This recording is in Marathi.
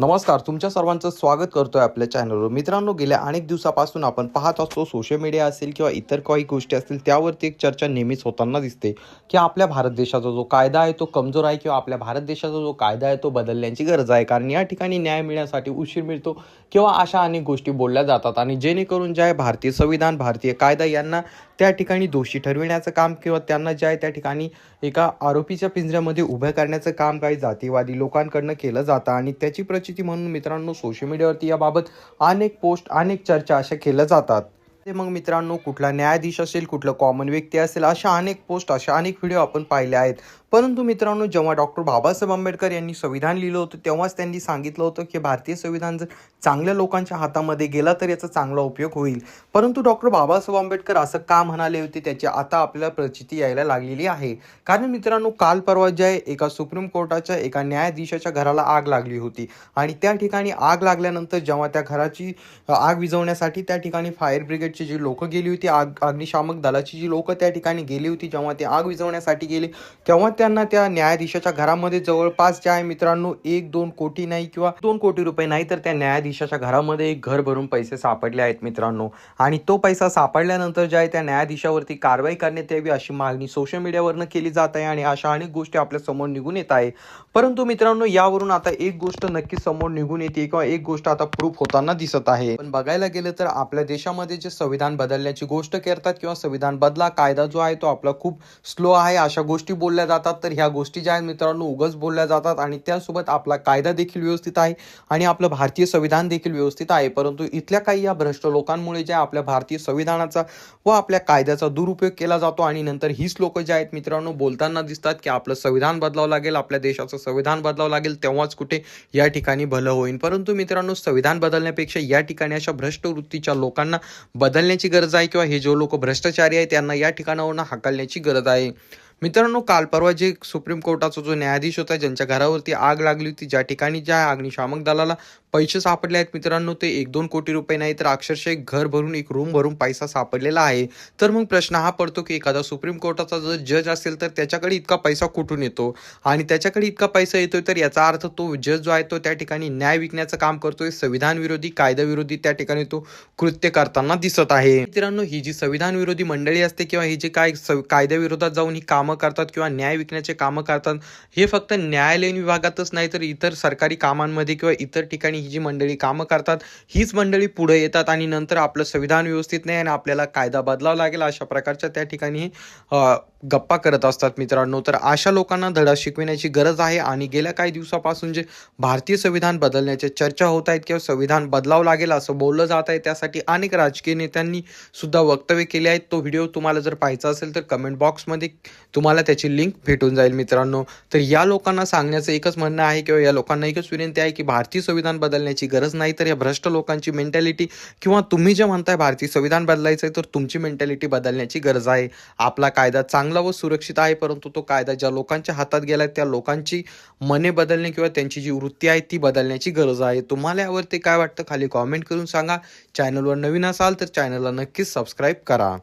नमस्कार तुमच्या सर्वांचं स्वागत करतो आहे आपल्या चॅनलवर मित्रांनो गेल्या अनेक दिवसापासून आपण पाहत असतो सोशल मीडिया असेल किंवा इतर काही गोष्टी असतील त्यावरती एक चर्चा नेहमीच होताना दिसते की आपल्या भारत देशाचा जो कायदा आहे तो कमजोर आहे किंवा आपल्या भारत देशाचा जो कायदा आहे तो बदलण्याची गरज आहे. कारण या ठिकाणी न्याय मिळण्यासाठी उशीर मिळतो किंवा अशा अनेक गोष्टी बोलल्या जातात आणि जेणेकरून जे आहे भारतीय संविधान भारतीय कायदा यांना त्या ठिकाणी दोषी ठरविण्याचं काम किंवा त्यांना जे आहे त्या ठिकाणी एका आरोपीच्या पिंजऱ्यामध्ये उभं करण्याचं काम काही जातीवादी लोकांकडनं केलं जातं आणि त्याची परिस्थिती म्हणून मित्रांनो सोशल मीडियावरती याबाबत अनेक पोस्ट अनेक चर्चा अशा केल्या जातात. ते मग मित्रांनो कुठला न्यायाधीश असेल कुठलं कॉमन व्यक्ती असेल अशा अनेक पोस्ट अशा अनेक व्हिडिओ आपण पाहिले आहेत. परंतु मित्रांनो जेव्हा डॉक्टर बाबासाहेब आंबेडकर यांनी संविधान लिहिलं होतं तेव्हाच त्यांनी सांगितलं होतं की भारतीय संविधान जर चांगल्या लोकांच्या हातामध्ये गेला तर याचा चांगला उपयोग होईल. परंतु डॉक्टर बाबासाहेब आंबेडकर असं का म्हणाले होते त्याची आता आपल्याला प्रचिती यायला लागलेली आहे. कारण मित्रांनो काल परवा जे आहे एका सुप्रीम कोर्टाच्या एका न्यायाधीशाच्या घराला आग लागली होती. आणि त्या ठिकाणी आग लागल्यानंतर जेव्हा त्या घराची आग विझवण्यासाठी त्या ठिकाणी फायर ब्रिगेड ब्रिगेडची जी लोकं गेली होती आग अग्निशामक दलाची जी लोकं त्या ठिकाणी गेली होती जेव्हा ते आग विझवण्यासाठी गेले तेव्हा त्यांना त्या न्यायाधीशाच्या घरामध्ये जवळपास जे आहे मित्रांनो एक दोन कोटी नाही किंवा दोन कोटी रुपये नाही तर त्या न्यायाधीशाच्या घरामध्ये एक घर भरून पैसे सापडले आहेत मित्रांनो. आणि तो पैसा सापडल्यानंतर जे आहे त्या न्यायाधीशावरती कारवाई करण्यात यावी अशी मागणी सोशल मीडियावरनं केली जात आहे आणि अशा अनेक गोष्टी आपल्यासमोर निघून येत आहे. परंतु मित्रांनो यावरून आता एक गोष्ट नक्की समोर निघून येते किंवा एक गोष्ट आता प्रूफ होताना दिसत आहे. पण बघायला गेलं तर आपल्या देशामध्ये जे संविधान बदलण्याची गोष्ट करतात किंवा संविधान बदला कायदा जो आहे तो आपला खूप स्लो आहे. अशा गोष्टी बोलल्या जातात. तर ह्या गोष्टी ज्या आहेत मित्रांनो उगच बोलल्या जातात आणि त्यासोबत आपला कायदा देखील व्यवस्थित आहे आणि आपलं भारतीय संविधान देखील व्यवस्थित आहे. परंतु इथल्या काही या भ्रष्ट लोकांमुळे जे आपल्या भारतीय संविधानाचा व आपल्या कायद्याचा दुरुपयोग केला जातो आणि नंतर हीच लोक जे आहेत मित्रांनो बोलताना दिसतात की आपलं संविधान बदलावं लागेल आपल्या देशाचं संविधान बदलावं लागेल तेव्हाच कुठे या ठिकाणी भलं होईल परंतु मित्रांनो संविधान बदलण्यापेक्षा या ठिकाणी अशा भ्रष्ट वृत्तीच्या लोकांना बदलण्याची गरज आहे किंवा हे जो लोक भ्रष्टाचारी आहे त्यांना या ठिकाणावरून हाकलण्याची गरज आहे. मित्रांनो काल परवा जे सुप्रीम कोर्टाचा जो न्यायाधीश होता ज्यांच्या घरावरती आग लागली होती ज्या ठिकाणी ज्या अग्निशामक दलाला पैसे सापडले आहेत मित्रांनो ते एक दोन कोटी रुपये नाही तर अक्षरशः एक घर भरून एक रूम भरून पैसा सापडलेला आहे. तर मग प्रश्न हा पडतो की एखादा सुप्रीम कोर्टाचा जर जज असेल तर त्याच्याकडे इतका पैसा कुठून येतो? आणि त्याच्याकडे इतका पैसा येतोय तर याचा अर्थ तो जज जो आहे तो त्या ठिकाणी न्याय विकण्याचं काम करतोय संविधान विरोधी कायद्याविरोधी त्या ठिकाणी तो कृत्य करताना दिसत आहे. मित्रांनो ही जी संविधान विरोधी मंडळी असते किंवा ही जी काय कायद्याविरोधात जाऊन ही कामं करतात किंवा न्याय विकण्याचे कामं करतात हे फक्त न्यायालयीन विभागातच नाही तर इतर सरकारी कामांमध्ये किंवा इतर ठिकाणी ही जी मंडळी कामं करतात हीच मंडळी पुढे येतात आणि नंतर आपलं संविधान व्यवस्थित नाही आणि आपल्याला कायदा बदलावा लागेल अशा प्रकारच्या त्या ठिकाणी गप्पा करत असतात मित्रांनो. तर अशा लोकांना धडा शिकविण्याची गरज आहे आणि गेल्या काही दिवसापासून जे भारतीय संविधान बदलण्याच्या चर्चा होत आहेत किंवा संविधान बदलावं लागेल असं बोललं जात आहे त्यासाठी अनेक राजकीय नेत्यांनी सुद्धा वक्तव्य केले आहेत. तो व्हिडिओ तुम्हाला जर पाहायचा असेल तर कमेंट बॉक्समध्ये तुम्हाला त्याची लिंक भेटून जाईल मित्रांनो. तर या लोकांना सांगण्याचं एकच म्हणणं आहे किंवा या लोकांना एकच विनंती आहे की भारतीय संविधान बदलण्याची गरज नाही तर या भ्रष्ट लोकांची मेंटॅलिटी किंवा तुम्ही जे म्हणताय भारतीय संविधान बदलायचं आहे तर तुमची मेंटॅलिटी बदलण्याची गरज आहे. आपला कायदा चांगला व सुरक्षित आहे परंतु तो कायदा ज्या लोकांच्या हातात गेला त्या लोकांची मने बदलणे किंवा त्यांची जी वृत्ती आहे ती बदलण्याची गरज आहे. तुम्हाला यावरती काय वाटतं खाली कॉमेंट करून सांगा. चॅनलवर नवीन असाल तर चॅनलला नक्कीच सबस्क्राईब करा.